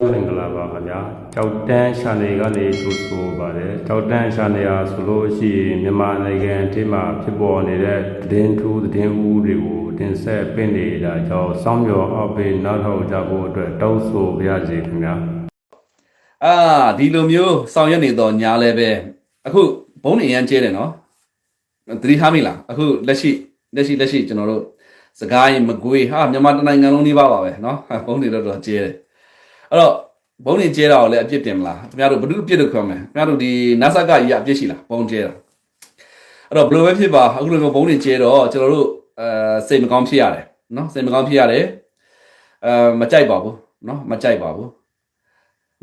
မင်္ဂလာပါခင်ဗျာကြောက်တန်းရှာနေကနေထိုးဆိုပါတယ်ကြောက်တန်းရှာနေရဆိုလို့ရှိရင်မြန်မာနိုင်ငံအထိမှာဖြစ်ပေါ်နေတဲ့သတင်းထူးသတင်းဦးတွေကိုတင်ဆက်ပင့်နေတာကြောင့်စောင်းမျောအောက်ပေးနောက်ထောက်ကြဖို့အတွက်တောင်းဆိုပါရစေခင်ဗျာအာဒီလိုမျိုးဆောင်ရွက်နေတော့ညာလဲပဲအခုဘုံနေရန်ကျဲတယ်နော်သတိထားမိလားအခုလက်ရှိလက်ရှိလက်ရှိကျွန်တော်တို့စကိုင်းမကွေးဟာမြန်မာတိုင်းနိုင်ငံလုံးနေပါပါပဲနော်ဟာဘုံနေတော့တော့ကျဲတယ် အဲ့တော့ဘုံနေကျဲတာကိုလည်းအပြစ်တင်မလားခင်ဗျားတို့ဘ누구အပြစ်လို့ခေါ်မလဲခင်ဗျားတို့ဒီနတ်ဆက်ကကြီးကအပြစ်ရှိလားဘုံကျဲတာအဲ့တော့ဘလို့ပဲဖြစ်ပါအခုလိုမျိုးဘုံနေကျဲတော့ကျွန်တော်တို့အဲစိတ်မကောင်းဖြစ်ရတယ်နော်စိတ်မကောင်းဖြစ်ရတယ်အဲမကြိုက်ပါဘူးနော်မကြိုက်ပါဘူး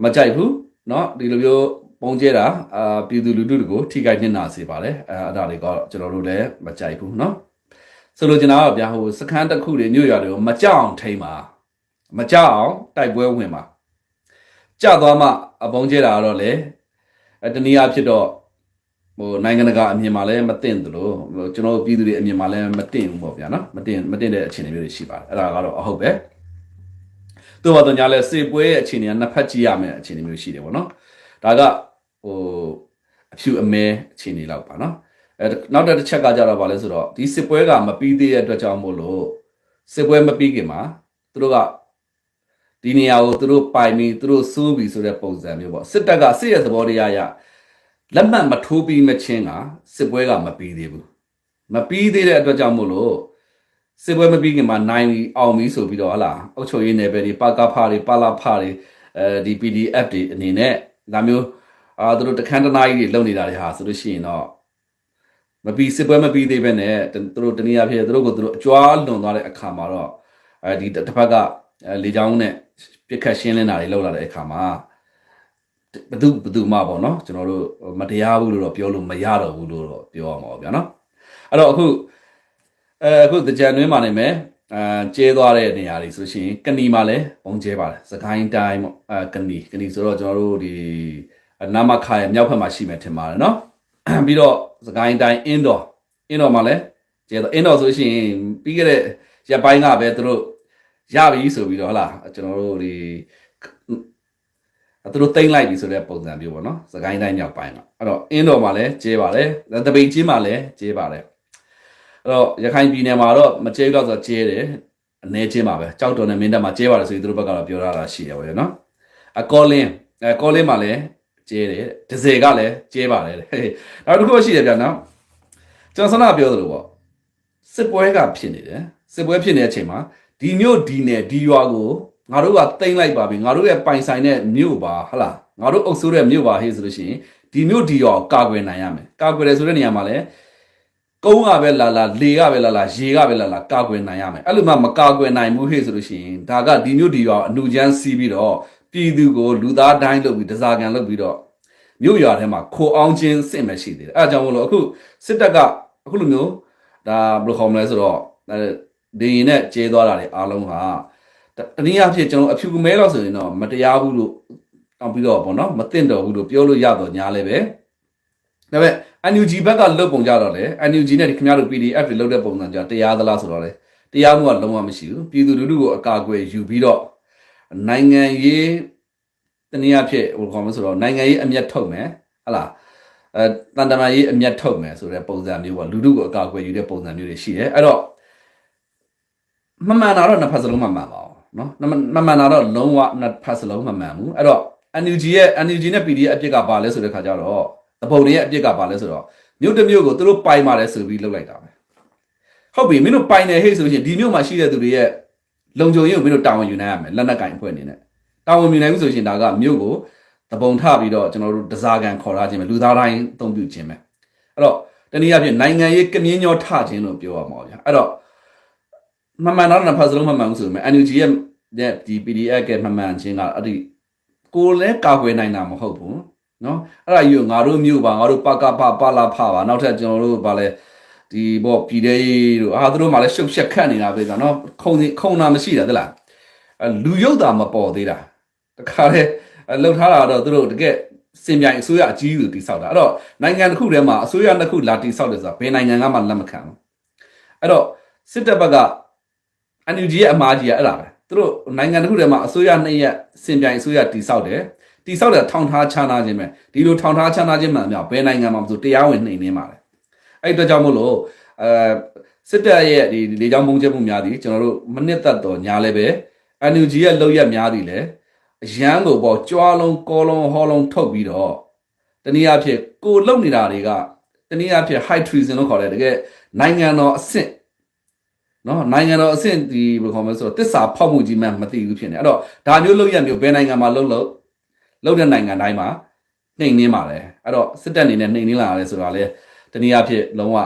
မကြိုက်ဘူးနော်ဒီလိုမျိုးပုံကျဲတာအာပြည်သူလူထုတွေကိုထိခိုက်နစ်နာစေပါတယ်အဲအဲ့ဒါတွေကတော့ကျွန်တော်တို့လည်းမကြိုက်ဘူးနော်ဆိုလိုချင်တာကဗျာဟိုစခန်းတစ်ခုတွေမြို့ရွာတွေကိုမကြောက်အောင်ထိမ့်ပါမကြောက်အောင်တိုက်ပွဲဝင်ပါ ကြသွားမှအပေါင်းကျဲတာတော့လေအတနည်းအားဖြစ်တော့ဟိုနိုင်ငံတကာအမြင်မှာလည်းမတင်သလိုကျွန်တော်ပြည်သူတွေအမြင်မှာလည်းမတင်ဘူးပေါ့ဗျာနော်မတင်မတင်တဲ့အခြေအနေမျိုးတွေရှိပါတယ်အဲ့ဒါကတော့အဟုတ်ပဲသူ့ဘာတော့ညာလဲစေပွဲရဲ့အခြေအနေကနှစ်ဖက်ကြည့်ရမယ်အခြေအနေမျိုးရှိတယ်ပေါ့နော်ဒါကဟိုအဖြူအမဲအခြေအနေလောက်ပါနော်အဲနောက်တစ်ချက်ကကြတော့ဗာလဲဆိုတော့ဒီစစ်ပွဲကမပြီးသေးတဲ့အတွက်ကြောင့်မို့လို့စစ်ပွဲမပြီးခင်မှာသူတို့က ဒီနေရာကိုသူတို့ပိုင်ပြီးသူတို့စိုးပြီးဆိုတဲ့ပုံစံမျိုးပေါ့စစ်တပ်ကစစ်ရဲ့သဘောတရားအရလက်မှတ်မထိုးပြီးမချင်းကစစ်ပွဲကမပြီးသေးဘူးမပြီးသေးတဲ့အတွက်ကြောင့်မို့လို့စစ်ပွဲမပြီးခင်မှာနိုင်ပြီးအောင်ပြီဆိုပြီးတော့ဟလာအုတ်ချုပ်ရေးနယ်ပယ်တွေပါကဖားတွေပါလာဖားတွေအဲဒီ PDF တွေအနေနဲ့ဒါမျိုးအာသူတို့တခန်းတနာကြီးတွေလုပ်နေတာတွေဟာဆိုလို့ရှိရင်တော့မပြီးစစ်ပွဲမပြီးသေးပဲနဲ့သူတို့တနည်းအားဖြင့်သူတို့ကိုသူတို့အကြွားလွန်သွားတဲ့အခါမှာတော့အဲဒီတစ်ဖက်ကအဲ လေချောင်းနဲ့ပြစ်ခတ်ရှင်းလင်းတာတွေလုပ်လာတဲ့အခါမှာဘယ်သူဘယ်သူမှပေါ့နော်ကျွန်တော်တို့မတရားဘူးလို့တော့ပြောလို့မရတော့ဘူးလို့တော့ပြောရမှာပေါ့ဗျာနော်အဲ့တော့အခုအဲအခုတကြံတွင်းမှာနေမယ်အဲကျဲသွားတဲ့နေရာတွေဆိုလို့ရှိရင်ကဏီမှာလည်းပုံကျဲပါတယ်စကိုင်းတိုင်းပေါ့အဲကဏီကဏီဆိုတော့ကျွန်တော်တို့ဒီနာမခါရဲ့မြောက်ဘက်မှာရှိမယ်ထင်ပါတယ်နော်ပြီးတော့စကိုင်းတိုင်းအင်းတော်အင်းတော်မှာလည်းကျဲတော့အင်းတော်ဆိုလို့ရှိရင်ပြီးခဲ့တဲ့ရက်ပိုင်းကပဲသူတို့ ရပြီဆိုပြီးတော့ဟလာကျွန်တော်တို့ဒီအဲသူတို့တိမ့်လိုက်ပြီဆိုတဲ့ပုံစံမျိုးပေါ့နော်စကိုင်းတိုင်းမြောက်ပိုင်းကအဲ့တော့အင်းတော်မှာလည်းကျဲပါတယ်တပိန်ချင်းမှာလည်းကျဲပါတယ်အဲ့တော့ရခိုင်ပြည်နယ်မှာတော့မကျဲတော့ဆိုကျဲတယ်အနေချင်းပါပဲကြောက်တော်နဲ့မင်းတပ်မှာကျဲပါတယ်ဆိုပြီးသူတို့ဘက်ကတော့ပြောရတာရှိတယ်ဗောနော်အကောလင်းအဲကောလင်းမှာလည်းကျဲတယ်ဒဇယ်ကလည်းကျဲပါတယ်တဲ့နောက်တစ်ခုရှိတယ်ဗျာနော်ကျွန်တော်ဆန္ဒပြောသလိုပေါ့စစ်ပွဲကဖြစ်နေတယ်စစ်ပွဲဖြစ်နေတဲ့အချိန်မှာ ဒီမြို့ဒီနယ်ဒီရွာကိုငါတို့ကတိမ့်လိုက်ပါပြီငါတို့ရဲ့ပိုင်ဆိုင်တဲ့မြို့ပါဟလားငါတို့အုပ်စိုးတဲ့မြို့ပါဟေးဆိုလို့ရှိရင်ဒီမြို့ဒီရွာကိုကာကွယ်နိုင်ရမယ်ကာကွယ်တယ်ဆိုတဲ့နေရာမှာလည်းကုန်းကပဲလာလာလေကပဲလာလာရေကပဲလာလာကာကွယ်နိုင်ရမယ်အဲ့လိုမှမကာကွယ်နိုင်ဘူးဟဲ့ဆိုလို့ရှိရင်ဒါကဒီမျိုးဒီရောအနုချမ်းစီးပြီးတော့ပြည်သူကိုလူသားတိုင်းလုပ်ပြီးတစားကန်လုပ်ပြီးတော့မြို့ရွာထဲမှာခိုအောင်ချင်းစင့်မရှိသေးတယ်အဲ့ဒါကြောင့်မလို့အခုစစ်တပ်ကအခုလိုမျိုးဒါဘယ်လိုခေါ်မလဲဆိုတော့ အဲဒီရင်နဲ့ကျေးသွားတာတွေအားလုံးဟာတနည်းအားဖြင့်ကျွန်တော်အဖြူမဲတော့ဆိုရင်တော့မတရားဘူးလို့တောင်းပြီးတော့ပေါ့နော်မသိတော့ဘူးလို့ပြောလို့ရတော့ညာလည်းပဲဒါပေမဲ့ NUG ဘက်ကလုတ်ပုံကြတော့လေ NUG နဲ့ဒီခင်ဗျားတို့ PDF တွေလုတ်တဲ့ပုံစံကြတရားသလားဆိုတော့လေတရားမှုကလုံးဝမရှိဘူးပြည်သူလူထုကိုအကာအကွယ်ယူပြီးတော့နိုင်ငံရေးတနည်းအားဖြင့်ဟိုခေါ်မလို့ဆိုတော့နိုင်ငံရေးအမျက်ထုတ်မယ်ဟလားအဲတန်တမာရေးအမျက်ထုတ်မယ်ဆိုတဲ့ပုံစံမျိုးပေါ့လူထုကိုအကာအကွယ်ယူတဲ့ပုံစံမျိုးတွေရှိတယ်အဲ့တော့ မမှန်တာတော့နှစ်ဖက်စလုံးမမှန်ပါဘူးเนาะမမှန်တာတော့လုံးဝနှစ်ဖက်စလုံးမမှန်ဘူးအဲ့တော့ NUG ရဲ့ NUG နဲ့ PDF အပြစ်ကပါလဲဆိုတဲ့ခါကျတော့ အပုံတွေရဲ့အပြစ်ကပါလဲဆိုတော့မြို့တစ်မြို့ကိုသူတို့ပိုင်ပါတယ်ဆိုပြီးလှုပ်လိုက်တာပဲဟုတ်ပြီမင်းတို့ပိုင်တယ်ဟဲ့ဆိုရင်ဒီမြို့မှာရှိတဲ့သူတွေရဲ့လုံခြုံရေးကိုမင်းတို့တာဝန်ယူနိုင်ရမယ်လက်နက်ကင်အဖွဲ့အနေနဲ့တာဝန်ယူနိုင်မှုဆိုရင်ဒါကမြို့ကိုတပုံထပြီးတော့ကျွန်တော်တို့တစားကန်ခေါ်ထားခြင်းပဲလူသားတိုင်းအသုံးပြုခြင်းပဲအဲ့တော့တနည်းအားဖြင့်နိုင်ငံရေးကမြင်းညောထခြင်းလို့ပြောရမှာဗျာအဲ့တော့ မမှန်တော့နှစ်ဖက်စလုံးမမှန်ဘူးဆိုပေမဲ့ NUG ရဲ့ဒီ PDF ကမမှန်ခြင်းကအဲ့ဒီကိုယ်လည်းကာကွယ်နိုင်တာမဟုတ်ဘူးနော်အဲ့ဒါကြီးကိုငါတို့မြို့ပါငါတို့ပကပပလာဖပါနောက်ထပ်ကျွန်တော်တို့ဗာလဲဒီဘောပြည်တဲ့တို့အာသူတို့မှလည်းရှုပ်ရှက်ခတ်နေတာပဲကွာနော်ခုံစီခုံတာမရှိတာသလားအဲလူရုပ်တာမပေါ်သေးတာတခါလေလှုပ်ထားတာတော့သူတို့တကယ်စင်ပြိုင်အစိုးရအကြီးကြီးတိဆောက်တာအဲ့တော့နိုင်ငံတစ်ခုထဲမှာအစိုးရတစ်ခုလာတိဆောက်တယ်ဆိုတာဘယ်နိုင်ငံကမှလက်မခံဘူးအဲ့တော့စစ်တပ်ဘက်က NUG ရဲ့အမားကြီးကအဲ့ဒါပဲသူတို့နိုင်ငံတစ်ခုထဲမှာအစိုးရနှစ်ရက်စင်ပြိုင်အစိုးရတည်ဆောက်တယ်တည်ဆောက်တဲ့ထောင်ထားချနာခြင်းပဲဒီလိုထောင်ထားချနာခြင်းမှန်မြောက်ဘယ်နိုင်ငံမှာမဆိုတရားဝင်နှိမ်နှင်းပါတယ်အဲ့ဒီအတွက်ကြောင့်မို့လို့အဲစစ်တပ်ရဲ့ဒီလေကြောင်းပုံကျမှုများသည်ကျွန်တော်တို့မနစ်သက်တော့ညာလည်းပဲ NUG ရဲ့လောက်ရက်များသည်လည်းအရန်ကိုပေါ့ကြွားလုံးကောလုံးဟောလုံးထုတ်ပြီးတော့တနည်းအားဖြင့်ကိုလုံနေတာတွေကတနည်းအားဖြင့် high treason လို့ခေါ်တယ်တကယ်နိုင်ငံတော်အဆင့် နော်နိုင်ငံတော်အဆင့်ဒီဘယ်လိုခေါ်မလဲဆိုတော့တစ္ဆာဖောက်မှုကြီးမှမသိဘူးဖြစ်နေအဲ့တော့ဒါမျိုးလောက်ရက်မျိုးဘယ်နိုင်ငံမှာလုံလို့လုံတဲ့နိုင်ငံတိုင်းမှာနှိမ်နှင်းပါတယ်အဲ့တော့စစ်တပ်အနေနဲ့နှိမ်နှင်းလာရတယ်ဆိုတာလေတနည်းအားဖြင့်လုံးဝ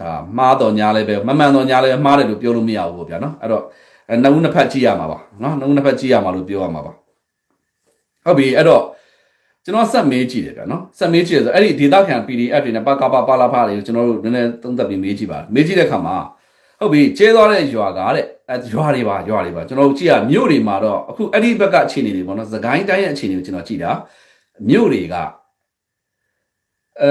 ဒါမှားတော်ညာလည်းပဲမမှန်တော်ညာလည်းပဲမှားတယ်လို့ပြောလို့မရဘူးပေါ့ဗျာနော်အဲ့တော့အဲနှစ်ဦးနှစ်ဖက်ကြည့်ရမှာပါနော်နှစ်ဦးနှစ်ဖက်ကြည့်ရမှာလို့ပြောရမှာပါဟုတ်ပြီအဲ့တော့ကျွန်တော်ဆက်မေးကြည့်တယ်ဗျာနော်ဆက်မေးကြည့်တယ်ဆိုအဲ့ဒီဒေတာခံ PDF တွေနဲ့ပါကပါပါလာဖားတွေကိုကျွန်တော်တို့နည်းနည်းသုံးသပ်ပြီးမေးကြည့်ပါမေးကြည့်တဲ့အခါမှာ ဟုတ်ပြီကျဲသွားတဲ့ရွာကတဲ့အဲရွာတွေပါရွာတွေပါကျွန်တော်တို့ကြည့်ရမြို့တွေမှာတော့အခုအဲ့ဒီဘက်ကအခြေအနေတွေပေါ့နော်သခိုင်းတိုင်းရဲ့အခြေအနေကိုကျွန်တော်ကြည့်တာမြို့တွေကအဲ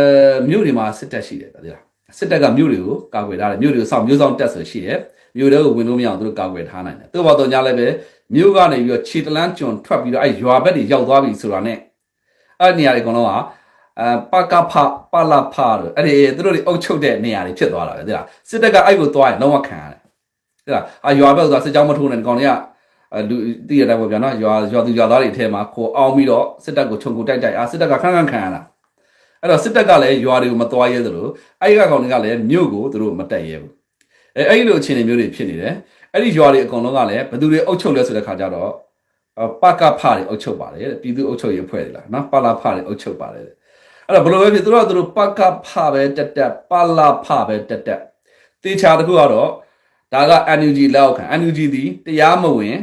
မြို့တွေမှာစစ်တပ်ရှိတယ်ဗျာဒီလားစစ်တပ်ကမြို့တွေကိုကာကွယ်ထားတယ်မြို့တွေကိုစောင့်မြို့ဆောင်တက်ဆိုရှိတယ်မြို့တွေကိုဝင်လို့မရအောင်သူတို့ကာကွယ်ထားနိုင်တယ်သူ့ဘာတော့ညာလည်းပဲမြို့ကနေပြီးတော့ခြေတလန်းကျွန်းထွက်ပြီးတော့အဲရွာဘက်တွေရောက်သွားပြီဆိုတာနဲ့အဲ့ဒီနေရာတွေအကုန်လုံးက အဲပကဖပလဖတို့အဲ့ဒီသူတို့တွေအုပ်ချုပ်တဲ့နေရာတွေဖြစ်သွားတာပဲဒီလားစစ်တပ်ကအဲ့ကိုသွားရင်လုံးဝခံရတယ်ဒီလားအာရွာဘက်ဆိုတာစစ်ကြောင်းမထိုးနဲ့ဒီကောင်တွေကအဲလူတည်ရတဲ့ပေါ့ဗျာနော်ရွာရွာသူရွာသားတွေအထဲမှာခေါ်အောင်ပြီးတော့စစ်တပ်ကိုခြုံကိုတိုက်တိုက်အာစစ်တပ်ကခန်းခန်းခံရတာအဲ့တော့စစ်တပ်ကလည်းရွာတွေကိုမသွားရဲသလိုအဲ့ဒီကကောင်တွေကလည်းမြို့ကိုသူတို့မတက်ရဲဘူးအဲအဲ့ဒီလိုအခြေအနေမျိုးတွေဖြစ်နေတယ်အဲ့ဒီရွာတွေအကုန်လုံးကလည်းဘယ်သူတွေအုပ်ချုပ်လဲဆိုတဲ့ခါကျတော့ပကဖတွေအုပ်ချုပ်ပါတယ်တဲ့ပြည်သူအုပ်ချုပ်ရေးအဖွဲ့တွေလားနော်ပလာဖတွေအုပ်ချုပ်ပါတယ်တဲ့ အဲ့တော့ဘယ်လိုပဲဖြစ်သူတို့ကသူတို့ပကဖပဲတက်တက်ပလာဖပဲတက်တက်တေချာတခုကတော့ဒါက NUG လက်အောက်ခံ NUG သည်တရားမဝင်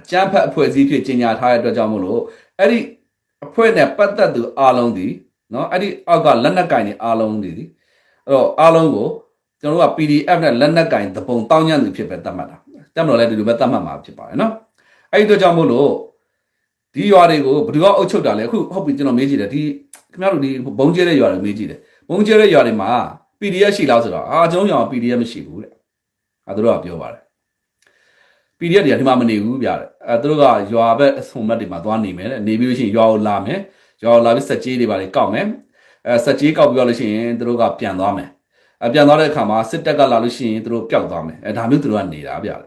အကြမ်းဖက်အဖွဲ့အစည်းဖြစ်ကြီးညာထားတဲ့အတွက်ကြောင့်မို့လို့အဲ့ဒီအဖွဲ့နဲ့ပတ်သက်သူအားလုံးသည်နော်အဲ့ဒီအောက်ကလက်နက်ကင်တွေအားလုံးသည်အဲ့တော့အားလုံးကိုကျွန်တော်တို့က PDF နဲ့လက်နက်ကင်သပုံတောင်းညံ့သူဖြစ်ပဲသတ်မှတ်တာတက်မလို့လည်းဒီလိုပဲသတ်မှတ်မှာဖြစ်ပါတယ်နော်အဲ့ဒီအတွက်ကြောင့်မို့လို့ဒီရွာတွေကိုဘယ်သူကအုပ်ချုပ်တာလဲအခုဟုတ်ပြီကျွန်တော်မေးကြည့်တယ်ဒီ ခင်ဗျားတို့ဒီဘုံကျဲတဲ့ရွာတွေမေးကြည့်တယ်ဘုံကျဲတဲ့ရွာတွေမှာ PDF ရှိလားဆိုတော့အာကျွန်တော်ရွာ PDF မရှိဘူးတဲ့အဲသူတို့ကပြောပါတယ် PDF တွေကဒီမှာမနေဘူးဗျတဲ့အဲသူတို့ကရွာဘက်အဆုံမတ်တွေမှာသွားနေမယ်တဲ့နေပြီးလို့ရှိရင်ရွာကိုလာမယ်ရွာကိုလာပြီးစက်ကြီးတွေပါလေကောက်မယ်အဲစက်ကြီးကောက်ပြီးတော့လို့ရှိရင်သူတို့ကပြန်သွားမယ်အပြန်သွားတဲ့အခါမှာစစ်တပ်ကလာလို့ရှိရင်သူတို့ပျောက်သွားမယ်အဲဒါမျိုးသူတို့ကနေတာဗျတဲ့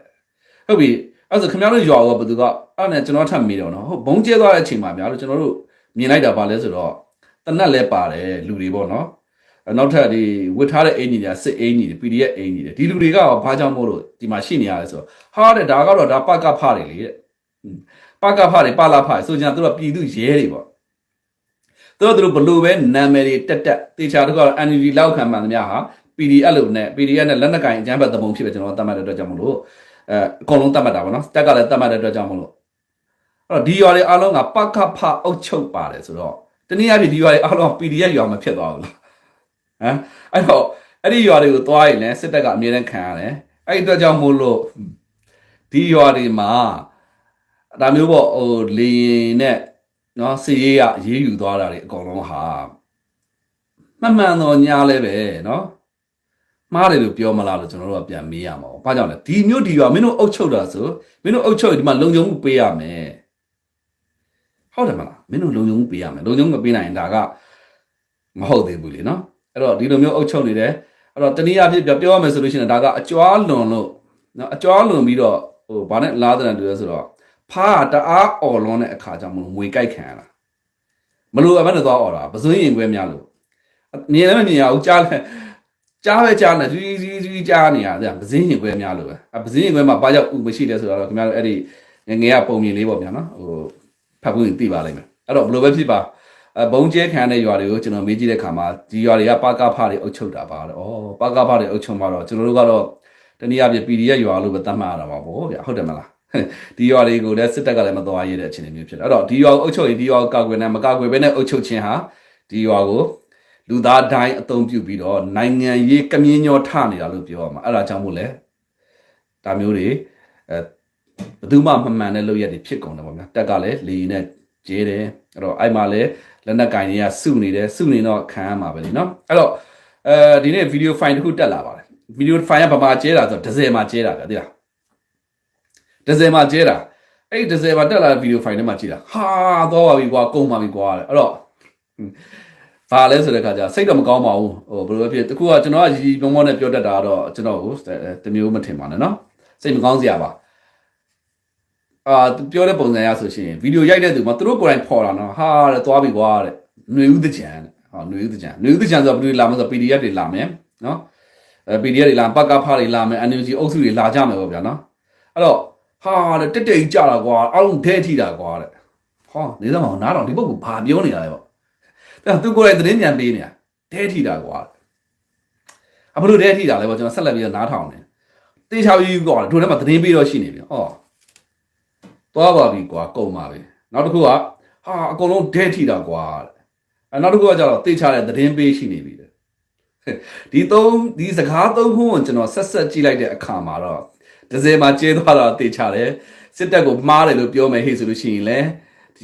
ဟုတ်ပြီအဲ့ဆိုခင်ဗျားတို့ရွာရောဘယ်သူကအဲ့နဲ့ကျွန်တော်ထပ်မေးတော့နော်ဟုတ်ဘုံကျဲသွားတဲ့အချိန်မှာဗျာလို့ကျွန်တော်တို့မြင်လိုက်တာပါလဲဆိုတော့ တနက်လဲပါတယ်လူတွေပေါ့နော်နောက်ထပ်ဒီဝတ်ထားတဲ့အင်ဂျီတွေကစစ်အင်ဂျီတွေ PDF အင်ဂျီတွေဒီလူတွေကဘာကြောင့်မို့လို့ဒီမှာရှိနေရလဲဆိုတော့ဟာတဲ့ဒါကတော့ဒါပကဖတွေလေတဲ့ပကဖတွေပလာဖဆိုကြသူတို့ကပြည်သူရဲတွေပေါ့သူတို့တို့ဘလို့ပဲနာမည်တွေတက်တက်တေချာတို့ကတော့ NUG လောက်ခံမှန်သမျှဟာ PDF လို့နဲ့ PDF နဲ့လက်နက်ကင်အကြမ်းဖက်သဘုံဖြစ်ပဲကျွန်တော်သတ်မှတ်တဲ့အတွက်ကြောင့်မလို့အဲအကုန်လုံးသတ်မှတ်တာပေါ့နော်တက်ကလည်းသတ်မှတ်တဲ့အတွက်ကြောင့်မလို့အဲ့တော့ဒီရွာတွေအားလုံးကပကဖအုပ်ချုပ်ပါတယ်ဆိုတော့ တနည်းအားဖြင့်ဒီရွာတွေအားလုံး PDF ရွာမှာဖြစ်သွားဘူးလားဟမ်အဲ့တော့အဲ့ဒီရွာတွေကိုသွားရင်လည်းစစ်တပ်ကအမြဲတမ်းခံရတယ်အဲ့ဒီအတွက်ကြောင့်မို့လို့ဒီရွာတွေမှာဒါမျိုးပေါ့ဟိုလေရင်နဲ့နော်စီရေးရရေးယူသွားတာတွေအကုန်လုံးဟာမှန်မှန်တော့ညားလဲပဲနော်မှားတယ်လို့ပြောမလားလို့ကျွန်တော်တို့ကပြန်မေးရမှာပေါ့။ဘာကြောင့်လဲဒီမျိုးဒီရွာမင်းတို့အုပ်ချုပ်တာဆိုမင်းတို့အုပ်ချုပ်ရင်ဒီမှာလုံခြုံမှုပေးရမယ်။ဟုတ်တယ်မလား မင်းတို့လုံခြုံမှုပေးရမယ်။လုံခြုံမှုမပေးနိုင်ရင်ဒါကမဟုတ်သေးဘူးလေနော်။အဲ့တော့ဒီလိုမျိုးအုပ်ချုပ်နေတယ်။အဲ့တော့တနည်းအားဖြင့်ပြောရမယ်ဆိုလို့ရှိရင်ဒါကအကြွားလွန်လို့နော်အကြွားလွန်ပြီးတော့ဟိုဘာနဲ့လားတဲ့တူလဲဆိုတော့ဖားတအားអော်လွန်တဲ့အခါကြောင့်မလို့ငွေကြိုက်ခံရတာ။မလို့အမနဲ့သွားអော်တာပစွင်းရင်ခွဲများလို့မြင်လည်းမမြင်ရဘူးကြားလည်းကြားပဲကြားနေဇီးဇီးဇီးကြားနေရတယ်ပစင်းရင်ခွဲများလို့ပဲအပစင်းရင်ခွဲမှာဘာကြောင့်ဥမရှိလဲဆိုတော့ခင်ဗျားတို့အဲ့ဒီငငယ်ကပုံမြင်လေးပေါ့ဗျာနော်ဟိုဖတ်ဖို့ရင်သိပါလိမ့်မယ် အဲ့တော့ဘယ်လိုပဲဖြစ်ပါအဘုံကျဲခံတဲ့ရွာတွေကိုကျွန်တော်မေးကြည့်တဲ့ခါမှာဒီရွာတွေကပါကဖတွေအုပ်ချုပ်တာပါတော့ဩပါကဖတွေအုပ်ချုပ်မှာတော့ကျွန်တော်တို့ကတော့တနည်းအားဖြင့် PDF ရွာလို့ပဲသတ်မှတ်ရတာပါဗောဗျာဟုတ်တယ်မလားဒီရွာတွေကိုလည်းစစ်တပ်ကလည်းမတော်ရတဲ့အခြေအနေမျိုးဖြစ်တယ်အဲ့တော့ဒီရွာကိုအုပ်ချုပ်ရင်ဒီရွာကိုကာကွယ်နေမကာကွယ်ဘဲနဲ့အုပ်ချုပ်ခြင်းဟာဒီရွာကိုလူသားတိုင်းအသုံးပြုပြီးတော့နိုင်ငံရေးကမြင်းညောထနေတာလို့ပြောရမှာအဲ့ဒါကြောင့်မို့လဲဒါမျိုးတွေအဲဘယ်သူမှမမှန်တဲ့လုပ်ရက်တွေဖြစ်ကုန်တယ်ပေါ့ဗျာတက်ကလည်းလေရင်နဲ့ ကျဲတယ်အဲ့တော့အဲ့မှာလဲလက်နက်ကင်တွေကစုနေတယ်စုနေတော့ခံရမှာပဲလीเนาะအဲ့တော့အဲဒီနေ့ဗီဒီယိုဖိုင်တစ်ခုတက်လာပါတယ်ဗီဒီယိုဖိုင်ကဘာမှကျဲတာဆိုတော့ဒဇယ်မှာကျဲတာဗျာသိလားဒ ဒဇယ်မှာကျဲတာအဲ့ဒီဒဇယ်မှာတက်လာတဲ့ဗီဒီယိုဖိုင်ထဲမှာကြည့်တာဟာသွားပါပြီကွာကုန်ပါပြီကွာတဲ့အဲ့တော့ဘာလဲဆိုတဲ့ခါကျစိတ်တော့မကောင်းပါဘူးဟိုဘယ်လိုပဲဖြစ်တခုကကျွန်တော်ကရီရီပုံပုံနဲ့ပြောတတ်တာတော့ကျွန်တော်ကိုတမျိုးမထင်ပါနဲ့နော်စိတ်မကောင်းစရာပါ အာပြောတဲ့ပုံစံရဆိုရှင်ဗီဒီယိုရိုက်တဲ့သူမှာသူတို့ကိုယ်တိုင်ဖော်တာနော်ဟာတဲ့သွားပြီကွာတဲ့ຫນွေဦးတကြံတဲ့ဟောຫນွေဦးတကြံຫນွေဦးတကြံဆိုတော့ဘယ်လိုလာမလဲဆိုတော့ PDF တွေလာမယ်နော်အဲ PDF တွေလာပကဖားတွေလာမယ် NUG အုပ်စုတွေလာကြမယ်ပေါ့ဗျာနော်အဲ့တော့ဟာတဲ့တက်တက်ကြီးကြတာကွာအောက်ထဲထိတာကွာတဲ့ဟောနေသမောင်နားတော်ဒီပုဂ္ဂိုလ်ဘာပြောနေတာလဲပေါ့ဒါသူကိုယ်တိုင်သတင်းညံပေးနေတာထဲထိတာကွာအဘလို့ထဲထိတာလဲပေါ့ကျွန်တော်ဆက်လက်ပြီးတော့နားထောင်နေတေချာကြီးကွာတို့ထဲမှာသတင်းပေးတော့ရှိနေပြီဟော သွားပါပြီကွာကုန်ပါပြီနောက်တစ်ခုကဟာအကုန်လုံးထဲထိတာကွာတဲ့အဲနောက်တစ်ခုကကျတော့တေချာတဲ့သတင်းပေးရှိနေပြီတဲ့ဒီသုံးဒီစကားသုံးခုကိုကျွန်တော်ဆက်ဆက်ကြည့်လိုက်တဲ့အခါမှာတော့ ဒဇယ်မှာကျဲသွားတာတေချတယ်စစ်တပ်ကိုမှားတယ်လို့ပြောမယ်ဟေ့ဆိုလို့ရှိရင်လည်း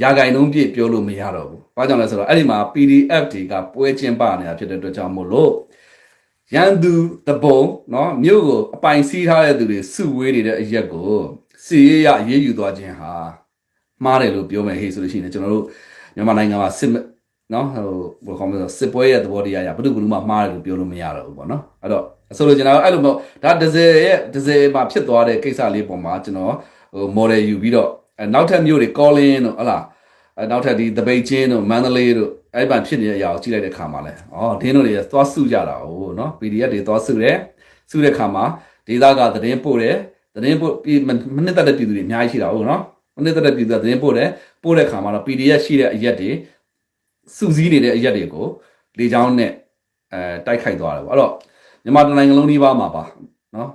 ရာဂိုင်နှုံးပြည့်ပြောလို့မရတော့ဘူး။ဘာကြောင့်လဲဆိုတော့အဲ့ဒီမှာ PDF တွေကပွဲကျင်းပနေတာဖြစ်တဲ့အတွက်ကြောင့်မို့လို့ရန်သူတပုံเนาะမြို့ကိုအပိုင်စီးထားတဲ့သူတွေစုဝေးနေတဲ့အရက်ကို စီရရအေးယူသွားခြင်းဟာမှားတယ်လို့ပြောမယ်ဟေ့ဆိုလို့ရှိရင်လည်းကျွန်တော်တို့မြန်မာနိုင်ငံမှာစစ်မနော်ဟိုဘယ်လိုခေါ်မလဲဆိုစစ်ပွဲရဲ့သဘောတရားအရဘယ်သူဘယ်သူမှမှားတယ်လို့ပြောလို့မရတော့ဘူးပေါ့နော်အဲ့တော့ဆိုလို့ကျွန်တော်အဲ့လိုမျိုးဒါဒဇယ်ရဲ့ဒဇယ်မှာဖြစ်သွားတဲ့ကိစ္စလေးပုံမှာကျွန်တော်ဟို model ယူပြီးတော့အဲနောက်ထပ်မျိုးတွေ calling တို့ဟလားအဲနောက်ထပ်ဒီတပိတ်ချင်းတို့မန္တလေးတို့အဲ့ဘန်ဖြစ်နေတဲ့အရာကိုကြည့်လိုက်တဲ့ခါမှာလဲဩဒင်းတို့တွေသွားစုကြတာ哦နော် PDF တွေသွားစုတယ်စုတဲ့ခါမှာဒေသကသတင်းပို့တယ် သတင်းပို့ပြီးမနစ်သက်တဲ့ပြည်သူတွေအများကြီးရှိတာဟုတ်နော်မနစ်သက်တဲ့ပြည်သူကသတင်းပို့တယ်ပို့တဲ့ခါမှာတော့ PDF ရှိတဲ့အရက်တွေစုစည်းနေတဲ့အရက်တွေကိုလေချောင်းနဲ့အဲတိုက်ခိုက်သွားတယ်ပေါ့အဲ့တော့မြန်မာတိုင်းနိုင်ငံလုံးဒီပါမှာပါနော်